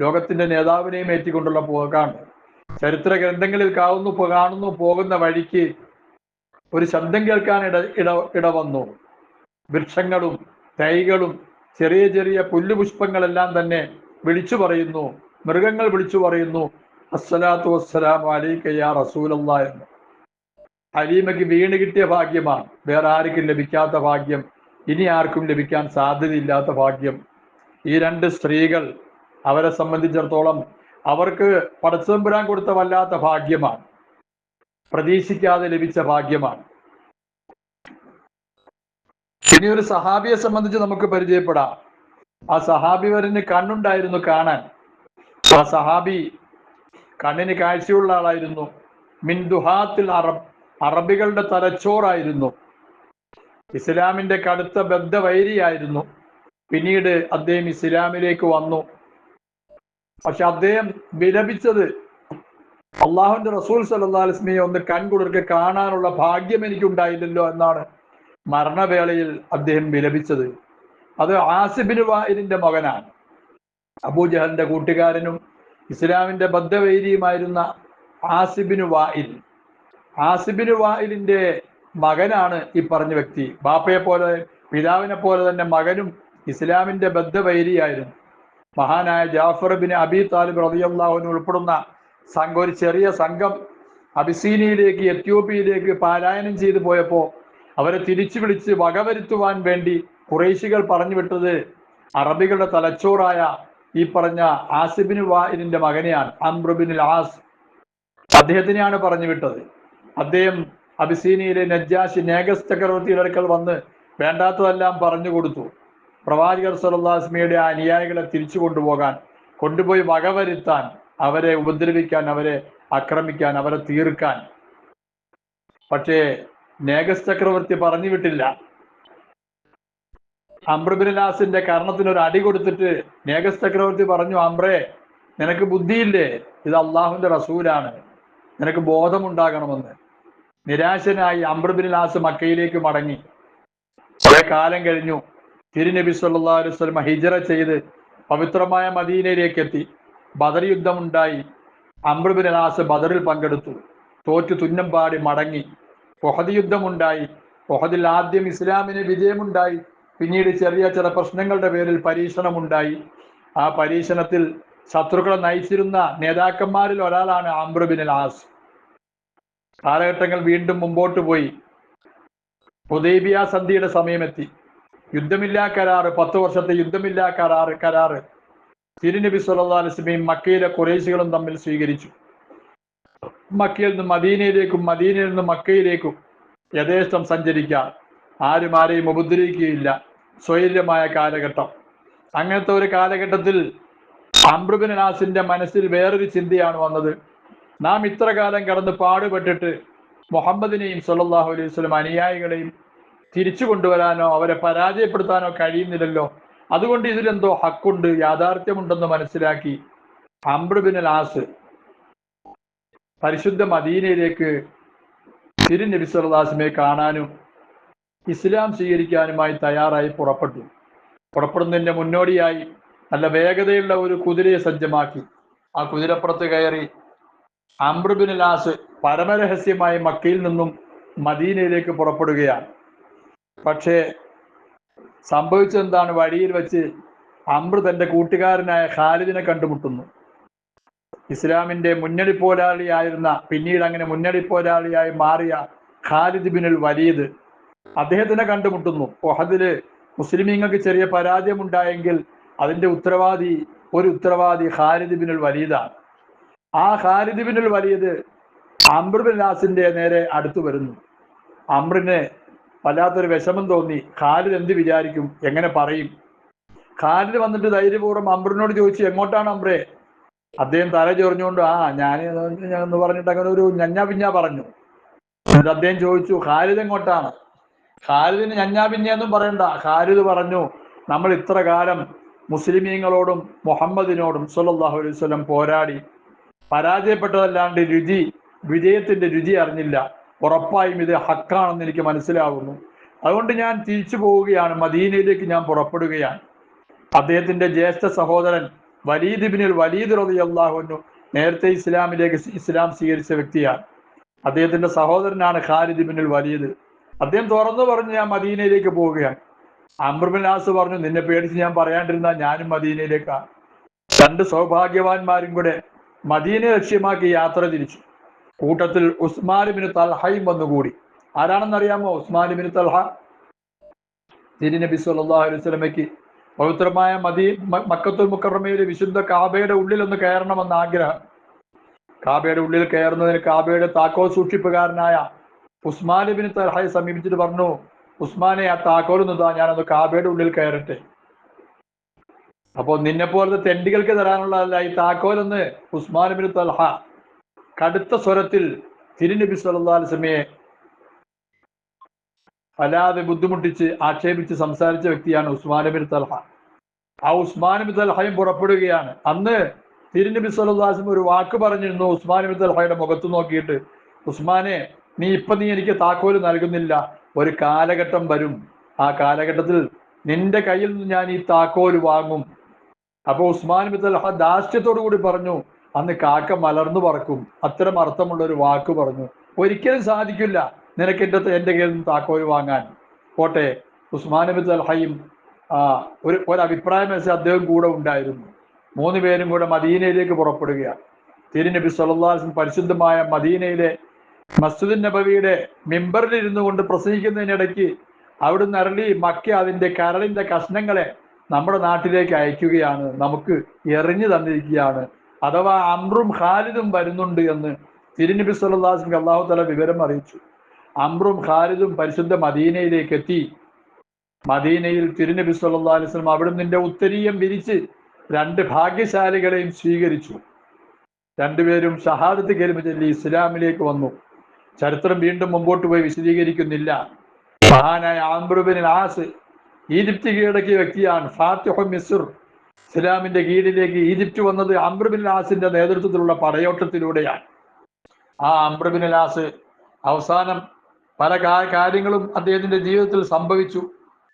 ലോകത്തിന്റെ നേതാവിനെയും ഏറ്റിക്കൊണ്ടുള്ള പോക്കാണ്. ചരിത്ര ഗ്രന്ഥങ്ങളിൽ കാണുന്നു കാണുന്നു പോകുന്ന വഴിക്ക് ഒരു ശബ്ദം കേൾക്കാൻ ഇട ഇട ഇട വന്നു വൃക്ഷങ്ങളും തൈകളും ചെറിയ ചെറിയ പുല്ലുപുഷ്പങ്ങളെല്ലാം തന്നെ വിളിച്ചു പറയുന്നു മൃഗങ്ങൾ വിളിച്ചു പറയുന്നു അസ്സലാത്തു വസ്സലാം അലൈക്ക യാ റസൂലല്ലാ എന്ന്. അലീമയ്ക്ക് വീണ് കിട്ടിയ ഭാഗ്യമാണ്. വേറെ ആർക്കും ലഭിക്കാത്ത ഭാഗ്യം ഇനി ആർക്കും ലഭിക്കാൻ സാധ്യതയില്ലാത്ത ഭാഗ്യം. ഈ രണ്ട് സ്ത്രീകൾ അവരെ സംബന്ധിച്ചിടത്തോളം അവർക്ക് പടച്ചതമ്പുരാൻ കൊടുത്ത വല്ലാത്ത ഭാഗ്യമാണ്. പ്രതീക്ഷിക്കാതെ ലഭിച്ച ഭാഗ്യമാണ്. ഇനി ഒരു സഹാബിയെ സംബന്ധിച്ച് നമുക്ക് പരിചയപ്പെടാം. ആ സഹാബി വരന് കണ്ണുണ്ടായിരുന്നു കാണാൻ. ആ സഹാബി കണ്ണിന് കാഴ്ചയുള്ള ആളായിരുന്നു. മിൻദുഹാത്തിൽ അറബ് അറബികളുടെ തലച്ചോറായിരുന്നു. ഇസ്ലാമിന്റെ കടുത്ത ബദ്ധവൈരിയായിരുന്നു. പിന്നീട് അദ്ദേഹം ഇസ്ലാമിലേക്ക് വന്നു. പക്ഷെ അദ്ദേഹം വിലപിച്ചത് അള്ളാഹുന്റെ റസൂൽ സല്ലാ അലിസ്മിയെ ഒന്ന് കൺകുളിർക്ക് കാണാനുള്ള ഭാഗ്യം എനിക്കുണ്ടായില്ലല്ലോ എന്നാണ് മരണവേളയിൽ അദ്ദേഹം വിലപിച്ചത്. അത് ആസിബിന് വാഹിദിന്റെ മകനാണ്. അബൂജഹലിന്റെ കൂട്ടുകാരനും ഇസ്ലാമിന്റെ ബദ്ധവൈരിയുമായിരുന്ന ആസിബിന് വായിൽ ആസിബിന് വായിലിന്റെ മകനാണ് ഈ പറഞ്ഞ വ്യക്തി. ബാപ്പയെ പോലെ പിതാവിനെ പോലെ തന്നെ മകനും ഇസ്ലാമിന്റെ ബദ്ധവൈരിയായിരുന്നു. മഹാനായ ജാഫർ ബിൻ അബി താലിബ് റതിയല്ലാഹുവിന് ഉൾപ്പെടുന്ന സംഘം ഒരു ചെറിയ സംഘം അബിസീനിയയിലേക്ക് എത്യോപ്യയിലേക്ക് പാലായനം ചെയ്തു പോയപ്പോൾ അവരെ തിരിച്ചു വിളിച്ച് വകവരുത്തുവാൻ വേണ്ടി കുറേശികൾ പറഞ്ഞു വിട്ടത് അറബികളുടെ തലച്ചോറായ ഈ പറഞ്ഞ ആസിബിന് വാഹിനിന്റെ മകനെയാണ് അംബ്രുബിൻ ആസ് അദ്ദേഹത്തിനെയാണ് പറഞ്ഞു വിട്ടത്. അദ്ദേഹം അബിസീനിയയിലെ നജ്ജാശി നേഗസ് ചക്രവർത്തിയുടെ അടുക്കൽ വന്ന് വേണ്ടാത്തതെല്ലാം പറഞ്ഞു കൊടുത്തു. പ്രവാചകർ സല്ലാസ്മിയുടെ അനുയായികളെ തിരിച്ചു കൊണ്ടുപോകാൻ കൊണ്ടുപോയി വകവരുത്താൻ അവരെ ഉപദ്രവിക്കാൻ അവരെ ആക്രമിക്കാൻ അവരെ തീർക്കാൻ. പക്ഷേ നേഗസ് ചക്രവർത്തി പറഞ്ഞു വിട്ടില്ല. അമ്രബിനാസിന്റെ കർണത്തിന് ഒരു അടി കൊടുത്തിട്ട് നേഗസ് ചക്രവർത്തി പറഞ്ഞു അമ്രേ നിനക്ക് ബുദ്ധിയില്ലേ? ഇത് അള്ളാഹുവിന്റെ റസൂലാണ്. നിനക്ക് ബോധമുണ്ടാകണമെന്ന്. നിരാശനായി അമ്രബിനാസ് മക്കയിലേക്ക് മടങ്ങി. കുറെ കാലം കഴിഞ്ഞു. തിരുനബി സല്ലാ അലൈഹി സ്വലമ ഹിജറ ചെയ്ത് പവിത്രമായ മദീനയിലേക്ക് എത്തി ബദർ യുദ്ധമുണ്ടായി. അമ്രുബിൻ അലാസ് ബദറിൽ പങ്കെടുത്തു. തോറ്റു തുന്നം പാടി മടങ്ങി. ഒഹദ് യുദ്ധമുണ്ടായി. പൊഹദിൽ ആദ്യം ഇസ്ലാമിന് വിജയമുണ്ടായി. പിന്നീട് ചെറിയ ചില പ്രശ്നങ്ങളുടെ പേരിൽ പരീക്ഷണമുണ്ടായി. ആ പരീക്ഷണത്തിൽ ശത്രുക്കളെ നയിച്ചിരുന്ന നേതാക്കന്മാരിൽ ഒരാളാണ് അമ്രുബിൻ ആസ് കാലഘട്ടങ്ങൾ വീണ്ടും മുമ്പോട്ട് പോയി. ഹുദൈബിയ സന്ധിയുടെ സമയമെത്തി. യുദ്ധമില്ലാ കരാറ് പത്ത് വർഷത്തെ യുദ്ധമില്ലാ കരാറ് കരാറ്. തിരുനബി സല്ലാ അലിസ്മയും മക്കയിലെ കുറേശികളും തമ്മിൽ സ്വീകരിച്ചു. മക്കയിൽ നിന്ന് മദീനയിലേക്കും മദീനയിൽ നിന്ന് മക്കയിലേക്കും യഥേഷ്ടം സഞ്ചരിക്കാം. ആരും ആരെയും ഉപദ്രവിക്കുകയില്ല. സ്വൈര്യമായ കാലഘട്ടം. അങ്ങനത്തെ ഒരു കാലഘട്ടത്തിൽ അമൃബിനാസിന്റെ നാസിന്റെ മനസ്സിൽ വേറൊരു ചിന്തയാണ് വന്നത്. നാം ഇത്ര കാലം കടന്ന് പാടുപെട്ടിട്ട് മുഹമ്മദിനെയും സല്ലാഹു അലൈഹി സ്വലം അനുയായികളെയും തിരിച്ചു കൊണ്ടുവരാനോ അവരെ പരാജയപ്പെടുത്താനോ കഴിയുന്നില്ലല്ലോ. അതുകൊണ്ട് ഇതിലെന്തോ ഹക്കുണ്ട് യാഥാർത്ഥ്യമുണ്ടെന്ന് മനസ്സിലാക്കി അംബ്രുബിൻ ലാസ് പരിശുദ്ധ മദീനയിലേക്ക് തിരുനബി സല്ലാസിനെ കാണാനും ഇസ്ലാം സ്വീകരിക്കാനുമായി തയ്യാറായി പുറപ്പെട്ടു. പുറപ്പെടുന്നതിന്റെ മുന്നോടിയായി നല്ല വേഗതയുള്ള ഒരു കുതിരയെ സജ്ജമാക്കി. ആ കുതിരപ്പുറത്ത് കയറി അമ്രുബിൻ ലാസ് പരമരഹസ്യമായി മക്കയിൽ നിന്നും മദീനയിലേക്ക് പുറപ്പെടുകയാണ്. പക്ഷേ സംഭവിച്ചെന്താണ് വഴിയിൽ വെച്ച് അമൃത് തന്റെ കൂട്ടുകാരനായ ഖാലിദിനെ കണ്ടുമുട്ടുന്നു. ഇസ്ലാമിന്റെ മുന്നണി പോരാളിയായിരുന്ന പിന്നീട് അങ്ങനെ മുന്നണി പോരാളിയായി മാറിയ ഖാലിദ് ബിനുൽ വലീദ് അദ്ദേഹത്തിനെ കണ്ടുമുട്ടുന്നു. ഒഹദിൽ മുസ്ലിമീങ്ങൾക്ക് ചെറിയ പരാജയമുണ്ടായെങ്കിൽ അതിന്റെ ഉത്തരവാദി ഒരു ഉത്തരവാദി ഖാലിദ് ബിനുൽ വലീദാണ്. ആ ഖാലിദ് ബിനുൽ വലീദ് അമ്രുബിൻ ബിൻ ലാസിന്റെ നേരെ അടുത്തു വരുന്നു. അമ്രിന് വല്ലാത്തൊരു വിഷമം തോന്നി. ഖാലിദ് എന്ത് വിചാരിക്കും? എങ്ങനെ പറയും? ഖാലിദ് വന്നിട്ട് ധൈര്യപൂർവം അമ്രിനോട് ചോദിച്ചു എങ്ങോട്ടാണ് അമ്പ്രെ അദ്ദേഹം തല ചൊറിഞ്ഞുകൊണ്ട് ആ ഞാൻ എന്ന് പറഞ്ഞിട്ട് അങ്ങനെ ഒരു ഞഞ്ഞാ പിഞ്ഞാ പറഞ്ഞു. എന്നിട്ട് അദ്ദേഹം ചോദിച്ചു ഖാലിദ് എങ്ങോട്ടാണ്? ഖാലിദിന് ഞഞ്ഞാ പിഞ്ഞെന്നും പറയണ്ട. ഖാലിദ് പറഞ്ഞു നമ്മൾ ഇത്ര കാലം മുസ്ലിമീങ്ങളോടും മുഹമ്മദിനോടും സുല്ലാഹു അലൈഹി പോരാടി. പരാജയപ്പെട്ടതല്ലാണ്ട് രുചി വിജയത്തിന്റെ രുചി അറിഞ്ഞില്ല. ഉറപ്പായും ഇത് ഹക്കാണെന്ന് എനിക്ക് മനസ്സിലാവുന്നു. അതുകൊണ്ട് ഞാൻ തിരിച്ചു പോവുകയാണ്. മദീനയിലേക്ക് ഞാൻ പുറപ്പെടുകയാണ്. അദ്ദേഹത്തിന്റെ ജ്യേഷ്ഠ സഹോദരൻ വലീദ് ബിനിൽ വലീദ് റതി അള്ളാഹുനു നേരത്തെ ഇസ്ലാമിലേക്ക് ഇസ്ലാം സ്വീകരിച്ച വ്യക്തിയാണ്. അദ്ദേഹത്തിന്റെ സഹോദരനാണ് ഖാലിദ് ബിനിൽ വലീദ്. അദ്ദേഹം തുറന്നു പറഞ്ഞു ഞാൻ മദീനയിലേക്ക് പോവുകയാണ്. അമ്രുബിൻ നാസ് പറഞ്ഞു നിന്നെ പേടിച്ച് ഞാൻ പറയാണ്ടിരുന്ന ഞാനും മദീനയിലേക്കാണ്. രണ്ട് സൗഭാഗ്യവാന്മാരും കൂടെ മദീനെ ലക്ഷ്യമാക്കി യാത്ര തിരിച്ചു. കൂട്ടത്തിൽ ഉസ്മാലിബിന് തൽഹയും വന്നുകൂടി. ആരാണെന്ന് ആരാണെന്നറിയാമോ ഉസ്മാലിബിന് തൽഹ? തിരുനബി സല്ലല്ലാഹു അലൈഹി വസല്ലമയ്ക്ക് പവിത്രമായ മദീ മക്കത്തുൽ മുക്കറമയിലെ വിശുദ്ധ കാബയുടെ ഉള്ളിൽ ഒന്ന് കയറണമെന്ന് ആഗ്രഹം. കാബയുടെ ഉള്ളിൽ കയറുന്നതിന് കാബയുടെ താക്കോൽ സൂക്ഷിപ്പുകാരനായ ഉസ്മാലിബിന് തൽഹയെ സമീപിച്ചിട്ട് പറഞ്ഞു ഉസ്മാനെ ആ താക്കോൽ ഒന്ന് താ ഞാനൊന്ന് കാബയുടെ ഉള്ളിൽ കയറട്ടെ. അപ്പോൾ നിന്നെ പോലത്തെ തെണ്ടികൾക്ക് തരാനുള്ളതല്ല ഈ താക്കോലെന്ന് ഉസ്മാനിബിന് തൽഹ. കടുത്ത സ്വരത്തിൽ തിരുനബി വസല്ലമയെ വല്ലാതെ ബുദ്ധിമുട്ടിച്ച് ആക്ഷേപിച്ച് സംസാരിച്ച വ്യക്തിയാണ് ഉസ്മാനബിൻ തൽഹ. ആ ഉസ്മാനബിൻ തൽഹയും പുറപ്പെടുകയാണ്. അന്ന് തിരുനബി സല്ലാസ്മ ഒരു വാക്ക് പറഞ്ഞിരുന്നു ഉസ്മാനബിൻ തൽഹയുടെ മുഖത്ത് നോക്കിയിട്ട് ഉസ്മാനെ നീ ഇപ്പൊ നീ എനിക്ക് താക്കോൽ നൽകുന്നില്ല. ഒരു കാലഘട്ടം വരും. ആ കാലഘട്ടത്തിൽ നിന്റെ കയ്യിൽ നിന്ന് ഞാൻ ഈ താക്കോൽ വാങ്ങും. അപ്പൊ ഉസ്മാൻ ബിൻ തൽഹ ദാസ്യത്തോടു കൂടി പറഞ്ഞു അന്ന് കാക്ക മലർന്നു പറക്കും. അത്തരം അർത്ഥമുള്ള ഒരു വാക്ക് പറഞ്ഞു. ഒരിക്കലും സാധിക്കില്ല നിനക്ക് എന്റെ എന്റെ കയ്യിൽ നിന്ന് താക്കോൽ വാങ്ങാൻ. പോട്ടെ ഉസ്മാൻ ബിൻ തൽഹയും ഒരു ഒരഭിപ്രായം വെച്ച് അദ്ദേഹം കൂടെ ഉണ്ടായിരുന്നു. മൂന്ന് പേരും കൂടെ മദീനയിലേക്ക് പുറപ്പെടുകയാണ് തിരുനബി വസല്ലം പരിശുദ്ധമായ മദീനയിലെ മസ്ജിദ് നബവിയുടെ മിമ്പറിൽ ഇരുന്നു കൊണ്ട് പ്രസംഗിക്കുന്നതിനിടയ്ക്ക് അവിടുന്ന് അരളി മക്ക അതിന്റെ കരളിന്റെ കഷ്ണങ്ങളെ നമ്മുടെ നാട്ടിലേക്ക് അയക്കുകയാണ്. നമുക്ക് എറിഞ്ഞു തന്നിരിക്കുകയാണ്. അഥവാ അമ്രും ഖാലിദും വരുന്നുണ്ട് എന്ന് തിരുനബി സല്ലാസ്ക്ക് അള്ളാഹു തല വിവരം അറിയിച്ചു. അമ്രും ഖാലിദും പരിശുദ്ധ മദീനയിലേക്ക് എത്തി. മദീനയിൽ തിരുനബി സല്ലാ അലൈഹി അവിടെ നിന്റെ ഉത്തരീയം വിരിച്ച് രണ്ട് ഭാഗ്യശാലികളെയും സ്വീകരിച്ചു. രണ്ടുപേരും ഷഹാദത്ത് കരിമ ചൊല്ലി ഇസ്ലാമിലേക്ക് വന്നു. ചരിത്രം വീണ്ടും മുമ്പോട്ട് പോയി വിശദീകരിക്കുന്നില്ല. മഹാനായ ആംബ്രുബിൻ ആസ് ഈജിപ്റ്റ് കീഴടക്കിയ വ്യക്തിയാണ് ഫാത്തിഹ മിസുർ. ഇസ്ലാമിന്റെ കീഴിലേക്ക് ഈജിപ്റ്റ് വന്നത് അമ്രബിൻ ലാസിന്റെ നേതൃത്വത്തിലുള്ള പടയോട്ടത്തിലൂടെയാണ്. ആ അമ്രബിൻ ലാസ് അവസാനം പല കാര്യങ്ങളും അദ്ദേഹത്തിന്റെ ജീവിതത്തിൽ സംഭവിച്ചു.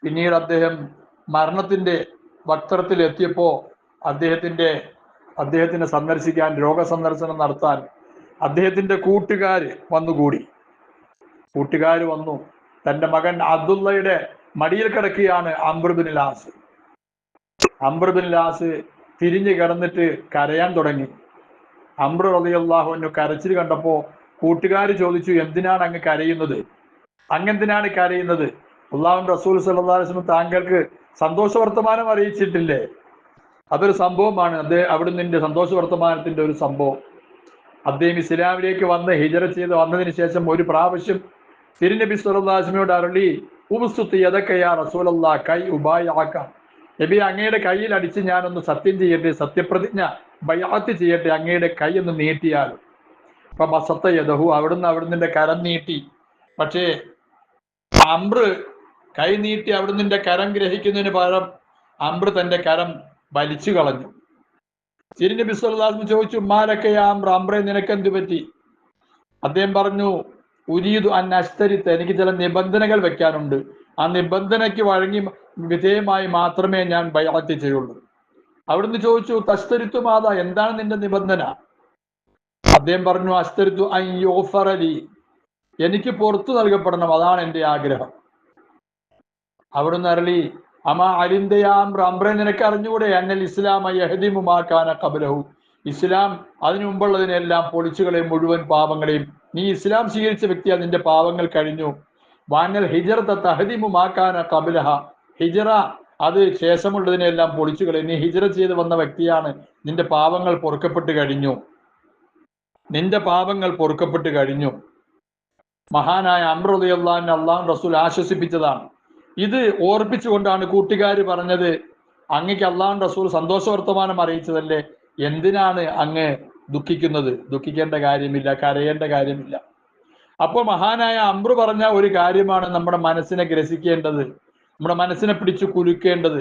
പിന്നീട് അദ്ദേഹം മരണത്തിന്റെ വക്രത്തിൽ എത്തിയപ്പോ അദ്ദേഹത്തിന്റെ അദ്ദേഹത്തിനെ സന്ദർശിക്കാൻ രോഗസന്ദർശനം നടത്താൻ അദ്ദേഹത്തിന്റെ കൂട്ടുകാർ വന്നുകൂടി. കൂട്ടുകാർ വന്നു. തന്റെ മകൻ അബ്ദുള്ളയുടെ മടിയിൽ കിടക്കുകയാണ് അംബർബിൻ ലാസ് അംബർബിൻ ലാസ് തിരിഞ്ഞു കിടന്നിട്ട് കരയാൻ തുടങ്ങി. അംബ്ര എന്നു കരച്ചിൽ കണ്ടപ്പോ കൂട്ടുകാർ ചോദിച്ചു എന്തിനാണ് അങ്ങ് കരയുന്നത്? അങ്ങെന്തിനാണ് കരയുന്നത്? അള്ളാഹു റസൂൽ സല്ലാസ്ലും താങ്കൾക്ക് സന്തോഷ വർത്തമാനം അറിയിച്ചിട്ടില്ലേ? അതൊരു സംഭവമാണ്. അത് അവിടെ നിന്റെ സന്തോഷ വർത്തമാനത്തിന്റെ ഒരു സംഭവം. അദ്ദേഹം ഇസ്ലാമിലേക്ക് വന്ന് ഹിജറ ചെയ്ത് വന്നതിന് ശേഷം ഒരു പ്രാവശ്യം തിരുനബി സുല്ലാസ്മിയോട് അരളി ഉപസ്തുത്തി യതൊക്കെയാ റസൂലല്ലാ കൈ ഉപായാക്കാം നബി അങ്ങയുടെ കയ്യിൽ അടിച്ച് ഞാനൊന്ന് സത്യം ചെയ്യട്ടെ സത്യപ്രതിജ്ഞ ബയാത്ത് ചെയ്യട്ടെ അങ്ങയുടെ കൈ ഒന്ന് നീട്ടിയാൽ. അപ്പൊ ബസത്ത യദഹു അവിടുന്ന് അവിടുന്ന് കരം നീട്ടി. പക്ഷേ അമ്ര കൈ നീട്ടി അവിടുന്ന് കരം ഗ്രഹിക്കുന്നതിന് പകരം അമ്ര തന്റെ കരം വലിച്ചു കളഞ്ഞു. തിരുനബി സ്വല്ലാസ്മി ചോദിച്ചു ഉമ്മാരൊക്കെ അമ്ര അമ്രെ നിനക്ക് എന്ത് പറ്റി? അദ്ദേഹം പറഞ്ഞു ഉരീതു അൻ എനിക്ക് ചില നിബന്ധനകൾ വെക്കാനുണ്ട്. ആ നിബന്ധനയ്ക്ക് വഴങ്ങി വിധേയമായി മാത്രമേ ഞാൻ ബയാത്തി ചെയ്യുള്ളൂ. അവിടുന്ന് ചോദിച്ചു തസ്തരിത്തു മാത എന്താണ് നിന്റെ നിബന്ധന? അദ്ദേഹം പറഞ്ഞു അസ്തരിത്തു അയ്യോഫറലി എനിക്ക് പുറത്തു നൽകപ്പെടണം അതാണ് എന്റെ ആഗ്രഹം. അവിടുന്ന് അരളി അമ അലിന്തയാം റംബ്രെ നിനക്ക് അറിഞ്ഞുകൂടെ അന്നൽ ഇസ്ലാം യഹദിമുമാക്കാന കബലഹു ഇസ്ലാം അതിനു മുമ്പുള്ളതിനെല്ലാം പൊളിച്ചുകളെയും മുഴുവൻ പാപങ്ങളെയും. നീ ഇസ്ലാം സ്വീകരിച്ച വ്യക്തി അതിന്റെ പാപങ്ങൾ കഴിഞ്ഞു. വാനൽ ഹിജറത്ത തഹദിമുമാക്കാന കബലഹ ഹിജറ അത് ശേഷമുള്ളതിനെല്ലാം പൊളിച്ചു കളയും. നീ ഹിജറ ചെയ്ത് വന്ന വ്യക്തിയാണ്. നിന്റെ പാപങ്ങൾ പൊറുക്കപ്പെട്ട് കഴിഞ്ഞു. നിന്റെ പാപങ്ങൾ പൊറുക്കപ്പെട്ട് കഴിഞ്ഞു. മഹാനായ അമ്രുദയല്ലാൻ അള്ളാഹ് റസൂൽ ആശ്വസിപ്പിച്ചതാണ്. ഇത് ഓർപ്പിച്ചുകൊണ്ടാണ് കൂട്ടുകാർ പറഞ്ഞത് അങ്ങക്ക് അള്ളാഹ് റസൂൽ സന്തോഷ വർത്തമാനം അറിയിച്ചതല്ലേ? എന്തിനാണ് അങ്ങ് ദുഃഖിക്കുന്നത്? ദുഃഖിക്കേണ്ട കാര്യമില്ല കരയേണ്ട കാര്യമില്ല. അപ്പോൾ മഹാനായ അമ്രു പറഞ്ഞ ഒരു കാര്യമാണ് നമ്മുടെ മനസ്സിനെ ഗ്രസിക്കേണ്ടത്. നമ്മുടെ മനസ്സിനെ പിടിച്ചു കുലുക്കേണ്ടത്.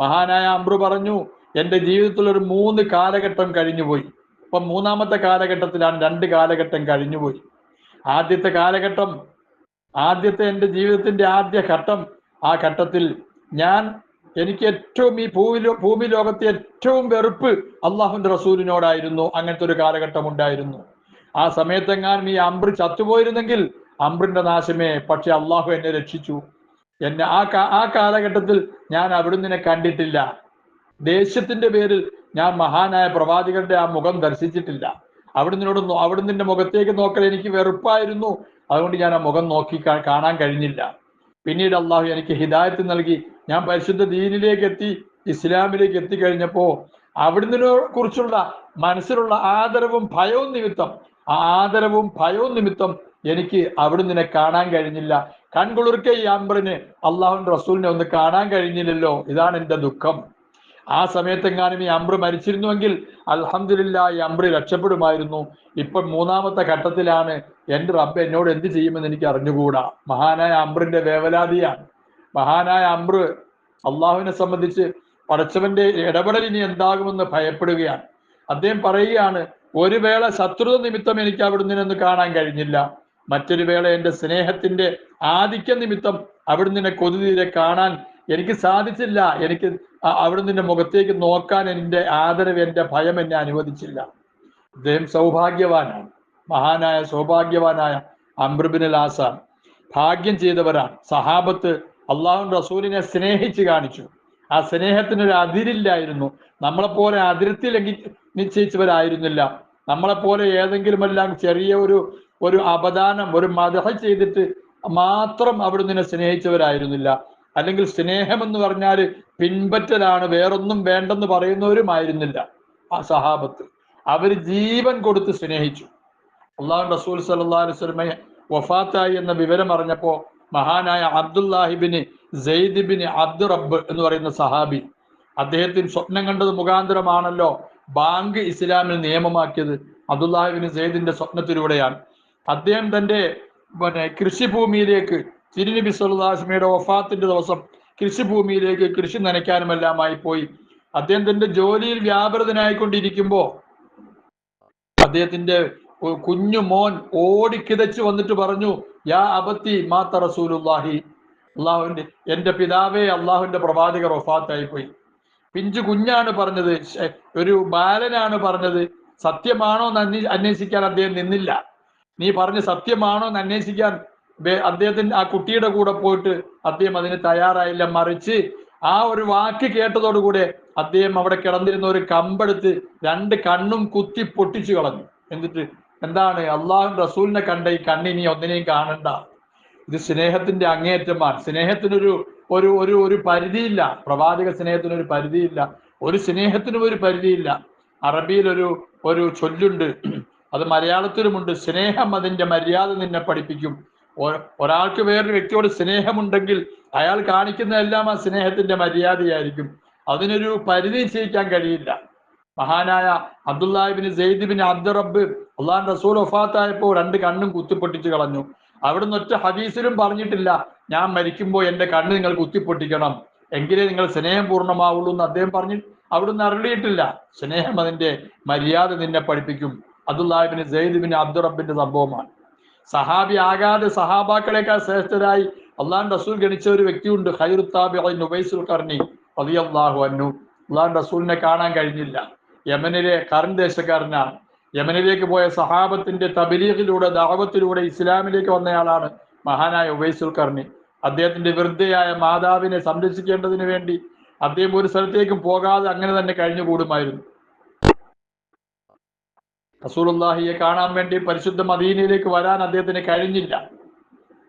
മഹാനായ അമ്രു പറഞ്ഞു എന്റെ ജീവിതത്തിൽ ഒരു മൂന്ന് കാലഘട്ടം കഴിഞ്ഞുപോയി ഇപ്പം മൂന്നാമത്തെ കാലഘട്ടത്തിലാണ് രണ്ട് കാലഘട്ടം കഴിഞ്ഞുപോയി ആദ്യത്തെ കാലഘട്ടം ആദ്യത്തെ എന്റെ ജീവിതത്തിന്റെ ആദ്യ ഘട്ടം. ആ ഘട്ടത്തിൽ ഞാൻ എനിക്ക് ഏറ്റവും ഈ ഭൂമി ഭൂമി ലോകത്തെ ഏറ്റവും വെറുപ്പ് അള്ളാഹുന്റെ റസൂലിനോടായിരുന്നു. അങ്ങനത്തെ ഒരു കാലഘട്ടം ഉണ്ടായിരുന്നു. ആ സമയത്തെങ്ങാനും ഈ അമ്പ്രി ചത്തുപോയിരുന്നെങ്കിൽ അമ്പ്രിന്റെ നാശമേ. പക്ഷെ അള്ളാഹു എന്നെ രക്ഷിച്ചു. എന്നെ ആ ആ കാലഘട്ടത്തിൽ ഞാൻ അവിടുന്ന് കണ്ടിട്ടില്ല. ദേഷ്യത്തിന്റെ പേരിൽ ഞാൻ മഹാനായ പ്രവാചകന്റെ ആ മുഖം ദർശിച്ചിട്ടില്ല. അവിടുന്നോട് അവിടുന്ന് മുഖത്തേക്ക് നോക്കൽ എനിക്ക് വെറുപ്പായിരുന്നു. അതുകൊണ്ട് ഞാൻ ആ മുഖം നോക്കി കാണാൻ കഴിഞ്ഞില്ല. പിന്നീട് അള്ളാഹു എനിക്ക് ഹിദായത്ത് നൽകി. ഞാൻ പരിശുദ്ധ ദീനിലേക്ക് എത്തി ഇസ്ലാമിലേക്ക് എത്തിക്കഴിഞ്ഞപ്പോ അവിടുന്ന് കുറിച്ചുള്ള മനസ്സിലുള്ള ആദരവും ഭയവും നിമിത്തം ആ ആദരവും ഭയവും നിമിത്തം എനിക്ക് അവിടുന്ന് കാണാൻ കഴിഞ്ഞില്ല. കൺകുളിർക്കെ ഈ അമ്പറിന് അള്ളാഹുവിന്റെ റസൂലിനെ ഒന്ന് കാണാൻ കഴിഞ്ഞില്ലല്ലോ. ഇതാണ് എന്റെ ദുഃഖം. ആ സമയത്തെങ്ങാനും ഈ അമ്പ്ര മരിച്ചിരുന്നുവെങ്കിൽ അലഹമില്ല ഈ അമ്പ്ര രക്ഷപ്പെടുമായിരുന്നു. ഇപ്പൊ മൂന്നാമത്തെ ഘട്ടത്തിലാണ് എന്റെ റബ്ബ് എന്നോട് എന്ത് ചെയ്യുമെന്ന് എനിക്ക് അറിഞ്ഞുകൂടാ. മഹാനായ അമ്പ്രിന്റെ വേവലാതിയാണ്. മഹാനായ അമ്പ്ര അള്ളാഹുവിനെ സംബന്ധിച്ച് പടച്ചവന്റെ ഇടപെടൽ ഇനി എന്താകുമെന്ന് ഭയപ്പെടുകയാണ്. അദ്ദേഹം പറയുകയാണ് ഒരു വേള ശത്രുത നിമിത്തം എനിക്ക് അവിടുന്ന് ഒന്ന് കാണാൻ കഴിഞ്ഞില്ല. മറ്റൊരു വേള എന്റെ സ്നേഹത്തിന്റെ ആധിക്യ നിമിത്തം അവിടുന്ന് കൊതുതീരെ കാണാൻ എനിക്ക് സാധിച്ചില്ല. എനിക്ക് അവിടുന്ന് അവിടുന്ന് മുഖത്തേക്ക് നോക്കാൻ എന്റെ ആദരവ് എന്റെ ഭയം എന്നെ അനുവദിച്ചില്ല. അദ്ദേഹം സൗഭാഗ്യവാനാണ് മഹാനായ സൗഭാഗ്യവാനായ അംബ്രബിൻ ആസാൻ ഭാഗ്യം ചെയ്തവരാണ്. സഹാബത്ത് അള്ളാഹു റസൂലിനെ സ്നേഹിച്ച് കാണിച്ചു. ആ സ്നേഹത്തിനൊരു അതിരില്ലായിരുന്നു. നമ്മളെപ്പോലെ അതിർത്തി നിശ്ചയിച്ചവരായിരുന്നില്ല. നമ്മളെപ്പോലെ ഏതെങ്കിലും എല്ലാം ചെറിയ ഒരു ഒരു അപദാനം ഒരു മതഹ ചെയ്തിട്ട് മാത്രം അവിടുന്ന് സ്നേഹിച്ചവരായിരുന്നില്ല. അല്ലെങ്കിൽ സ്നേഹം എന്ന് പറഞ്ഞാൽ പിൻപറ്റലാണ് വേറൊന്നും വേണ്ടെന്ന് പറയുന്നവരുമായിരുന്നില്ല ആ സഹാബത്ത്. അവർ ജീവൻ കൊടുത്ത് സ്നേഹിച്ചു. അള്ളാഹു റസൂൽ സല്ലല്ലാഹു അലൈഹി വസല്ലമയെ വഫാത്തായി എന്ന വിവരം അറിഞ്ഞപ്പോ മഹാനായ അബ്ദുല്ലാഹിബിന് സെയ്ദിബിന് അബ്ദു റബ്ബ് എന്ന് പറയുന്ന സഹാബി അദ്ദേഹത്തിന് സ്വപ്നം കണ്ടത് മുഖാന്തരമാണല്ലോ ബാങ്ക് ഇസ്ലാമിൽ നിയമമാക്കിയത്. അബ്ദുല്ലാഹിബിന് സെയ്ദിന്റെ സ്വപ്നത്തിലൂടെയാണ്. അദ്ദേഹം തന്റെ പിന്നെ കൃഷിഭൂമിയിലേക്ക് തിരുനബി സല്ലാസ്മയുടെ വഫാത്തിന്റെ ദിവസം കൃഷിഭൂമിയിലേക്ക് കൃഷി നനയ്ക്കാനുമെല്ലാമായി പോയി അദ്ദേഹം തന്റെ ജോലിയിൽ വ്യാപൃതനായിക്കൊണ്ടിരിക്കുമ്പോ അദ്ദേഹത്തിന്റെ കുഞ്ഞു മോൻ ഓടിക്കിതച്ച് വന്നിട്ട് പറഞ്ഞു യാ അബത്തി മാത്ത റസൂലുല്ലാഹി അള്ളാഹുവിന്റെ എന്റെ പിതാവേ അള്ളാഹുവിന്റെ പ്രവാചകർ ഒഫാത്തായി പോയി പിഞ്ചു കുഞ്ഞാണ് പറഞ്ഞത് ഒരു ബാലനാണ് പറഞ്ഞത്. സത്യമാണോ എന്ന് അന്വേഷിക്കാൻ അദ്ദേഹം നിന്നില്ല. നീ പറഞ്ഞ സത്യമാണോ എന്ന് അന്വേഷിക്കാൻ അദ്ദേഹത്തിന് ആ കുട്ടിയുടെ കൂടെ പോയിട്ട് അദ്ദേഹം അതിന് തയ്യാറായില്ല. മറിച്ച് ആ ഒരു വാക്ക് കേട്ടതോടുകൂടെ അദ്ദേഹം അവിടെ കിടന്നിരുന്ന ഒരു കമ്പെടുത്ത് രണ്ട് കണ്ണും കുത്തി പൊട്ടിച്ചു കളഞ്ഞു. എന്നിട്ട് എന്താണ്? അള്ളാഹു റസൂലിനെ കണ്ട ഈ കണ്ണിനി ഒന്നിനെയും കാണണ്ട. ഇത് സ്നേഹത്തിന്റെ അങ്ങേറ്റമാണ് സ്നേഹത്തിനൊരു ഒരു ഒരു ഒരു പരിധിയില്ല. പ്രവാചക സ്നേഹത്തിന് ഒരു പരിധിയില്ല. ഒരു സ്നേഹത്തിനും ഒരു പരിധിയില്ല. അറബിയിൽ ഒരു ഒരു ചൊല്ലുണ്ട്. അത് മലയാളത്തിലുമുണ്ട്. സ്നേഹം അതിന്റെ മര്യാദ നിന്നെ പഠിപ്പിക്കും. ഒരാൾക്ക് വേറൊരു വ്യക്തിയോട് സ്നേഹമുണ്ടെങ്കിൽ അയാൾ കാണിക്കുന്നതെല്ലാം ആ സ്നേഹത്തിന്റെ മര്യാദയായിരിക്കും. അതിനൊരു പരിധി നിശ്ചയിക്കാൻ കഴിയില്ല. മഹാനായ അബ്ദുല്ലാഹിബിന് സെയ്ദിബിൻ അബ്ദുറബ് അള്ളാൻ റസൂൽ ഒഫാത്തായപ്പോൾ രണ്ട് കണ്ണും കുത്തിപ്പൊട്ടിച്ച് കളഞ്ഞു. അവിടുന്ന് ഒറ്റ ഹദീസിലും പറഞ്ഞിട്ടില്ല ഞാൻ മരിക്കുമ്പോൾ എന്റെ കണ്ണ് നിങ്ങൾ കുത്തിപ്പൊട്ടിക്കണം. എങ്കിലേ നിങ്ങൾ സ്നേഹം പൂർണമാവുള്ളൂ എന്ന് അദ്ദേഹം പറഞ്ഞു അവിടുന്ന് അറിയിട്ടില്ല സ്നേഹം അതിന്റെ മര്യാദ നിന്നെ പഠിപ്പിക്കും. അബ്ദുല്ലാഹിബിന് സെയ്ദിബിൻ അബ്ദുറബിന്റെ സംഭവമാണ്. സഹാബി ആകാതെ സഹാബാക്കളെക്കാൾ ശ്രേഷ്ഠരായി അള്ളാൻ റസൂൽ ഗണിച്ച ഒരു വ്യക്തിയുണ്ട് അന്നു അള്ളാൻ റസൂലിനെ കാണാൻ കഴിഞ്ഞില്ല. യമനിലെ കറൻ ദേശക്കാരനാണ്. യമനിലേക്ക് പോയ സഹാബത്തിന്റെ തബലീഖിലൂടെ ദാവത്തിലൂടെ ഇസ്ലാമിലേക്ക് വന്നയാളാണ് മഹാനായ ഉബൈസുൽ കർണി അദ്ദേഹത്തിന്റെ വൃദ്ധയായ മാതാവിനെ സംരക്ഷിക്കേണ്ടതിന് വേണ്ടി അദ്ദേഹം ഒരു സ്ഥലത്തേക്കും പോകാതെ അങ്ങനെ തന്നെ കഴിഞ്ഞുകൂടുമായിരുന്നു. റസൂലുള്ളാഹിയെ കാണാൻ വേണ്ടി പരിശുദ്ധ മദീനയിലേക്ക് വരാൻ അദ്ദേഹത്തിന് കഴിഞ്ഞില്ല.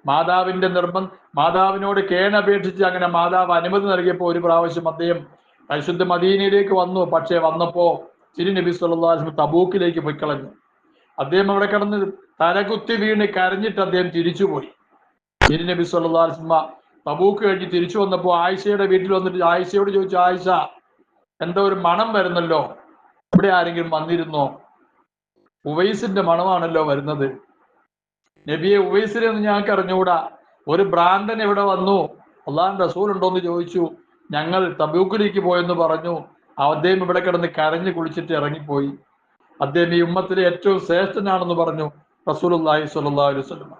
മാതാവിന്റെ നിർബന്ധ മാതാവിനോട് കേണപേക്ഷിച്ച് അങ്ങനെ മാതാവ് അനുമതി നൽകിയപ്പോൾ ഒരു പ്രാവശ്യം അദ്ദേഹം പരിശുദ്ധ മദീനയിലേക്ക് വന്നു. പക്ഷേ വന്നപ്പോ ചിരി നബി സല്ലാസ്ലം തബൂക്കിലേക്ക് പോയി കളഞ്ഞു. അദ്ദേഹം അവിടെ കിടന്ന് തലകുത്തി വീണ് കരഞ്ഞിട്ട് അദ്ദേഹം തിരിച്ചുപോയി ചിരി നബി സുല്ലാസ്മ തബൂക്ക് കഴിഞ്ഞ് തിരിച്ചു വന്നപ്പോൾ ആയിഷയുടെ വീട്ടിൽ വന്നിട്ട് ആയിഷയോട് ചോദിച്ചു ആയിഷ എന്തോ ഒരു മണം വരുന്നല്ലോ? ഇവിടെ ആരെങ്കിലും വന്നിരുന്നോ? ഉവൈസിന്റെ മണമാണല്ലോ വരുന്നത്. നബിയെ ഉവൈസിനെ ഒന്ന് ഞങ്ങൾക്ക് അറിഞ്ഞുകൂടാ. ഒരു ഭ്രാന്തൻ ഇവിടെ വന്നു. അള്ളാൻ റസൂൽ ഉണ്ടോ എന്ന് ചോദിച്ചു. ഞങ്ങൾ തബൂക്കിലേക്ക് പോയെന്ന് പറഞ്ഞു. അദ്ദേഹം ഇവിടെ കിടന്ന് കരഞ്ഞു കുളിച്ചിട്ട് ഇറങ്ങിപ്പോയി. അദ്ദേഹം ഈ ഉമ്മത്തിലെ ഏറ്റവും ശ്രേഷ്ഠനാണെന്ന് പറഞ്ഞു റസൂൽ അള്ളാഹി അലൈഹി വസല്ലം.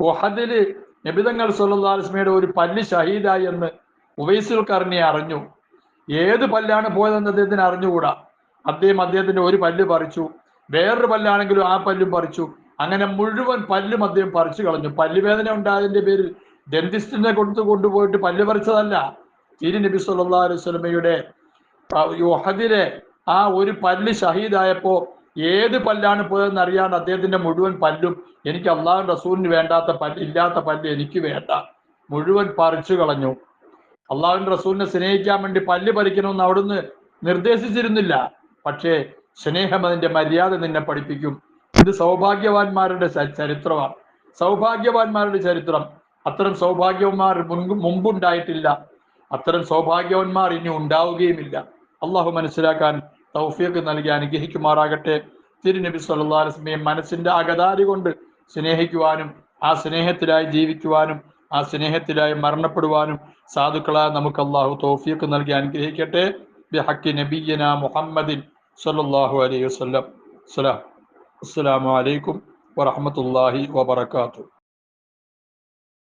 ഒഹദിൽ നബിതങ്ങൾ സല്ലല്ലാഹു അലൈഹി വസല്ലമയുടെ ഒരു പല്ല് ഷഹീദായി എന്ന് ഉവൈസുൽ കറിനെ അറിഞ്ഞു. ഏത് പല്ലാണ് പോയതെന്ന് അദ്ദേഹത്തിന് അറിഞ്ഞുകൂടാ. അദ്ദേഹം അദ്ദേഹത്തിന്റെ ഒരു പല്ല് പറിച്ചു. വേറൊരു പല്ലാണെങ്കിലും ആ പല്ലും പറിച്ചു. അങ്ങനെ മുഴുവൻ പല്ലും അദ്ദേഹം പറിച്ചു കളഞ്ഞു. പല്ലുവേദന ഉണ്ടായതിന്റെ പേരിൽ ഡെന്റിസ്റ്റിനെ കൊടുത്ത് കൊണ്ടുപോയിട്ട് പല്ല് പറിച്ചതല്ല. തിരി നബി സല്ലാ അലൈഹി വസല്ലമയുടെ യൊഹദിലെ ആ ഒരു പല്ല് ഷഹീദായപ്പോ ഏത് പല്ലാണ് പോയതെന്ന് അറിയാണ്ട് അദ്ദേഹത്തിന്റെ മുഴുവൻ പല്ലും എനിക്ക് അള്ളാഹു റസൂലിന് വേണ്ടാത്ത പല്ല് ഇല്ലാത്ത പല്ല് എനിക്ക് വേണ്ട. മുഴുവൻ പറിച്ചു കളഞ്ഞു. അള്ളാഹുവിൻ റസൂലിനെ സ്നേഹിക്കാൻ വേണ്ടി പല്ല് പറിക്കണമെന്ന് അവിടുന്ന് നിർദ്ദേശിച്ചിരുന്നില്ല. പക്ഷേ സ്നേഹം അതിന്റെ മര്യാദ നിന്നെ പഠിപ്പിക്കും. ഇത് സൗഭാഗ്യവാന്മാരുടെ ചരിത്രമാണ്. സൗഭാഗ്യവാന്മാരുടെ ചരിത്രം. അത്തരം സൗഭാഗ്യവന്മാർ മുമ്പുണ്ടായിട്ടില്ല. അത്തരം സൗഭാഗ്യവന്മാർ ഇനി ഉണ്ടാവുകയുമില്ല. അള്ളാഹു മനസ്സിലാക്കാൻ തൗഫീഖ് നൽകി അനുഗ്രഹിക്കുമാറാകട്ടെ. തിരുനബി വസല്ലമയെ മനസ്സിന്റെ അകതാരി കൊണ്ട് സ്നേഹിക്കുവാനും ആ സ്നേഹത്തിലായി ജീവിക്കുവാനും ആ സ്നേഹത്തിലായി മരണപ്പെടുവാനും സാധുക്കളായ നമുക്ക് അള്ളാഹു തൗഫീഖ് നൽകി അനുഗ്രഹിക്കട്ടെ. ബിഹക്കി നബീന മുഹമ്മദിൻ സല്ലല്ലാഹു അലൈഹി വസല്ലം. സലാം അസ്സലാമു അലൈക്കും വറഹ്മത്തുള്ളാഹി വബറകാതുഹു.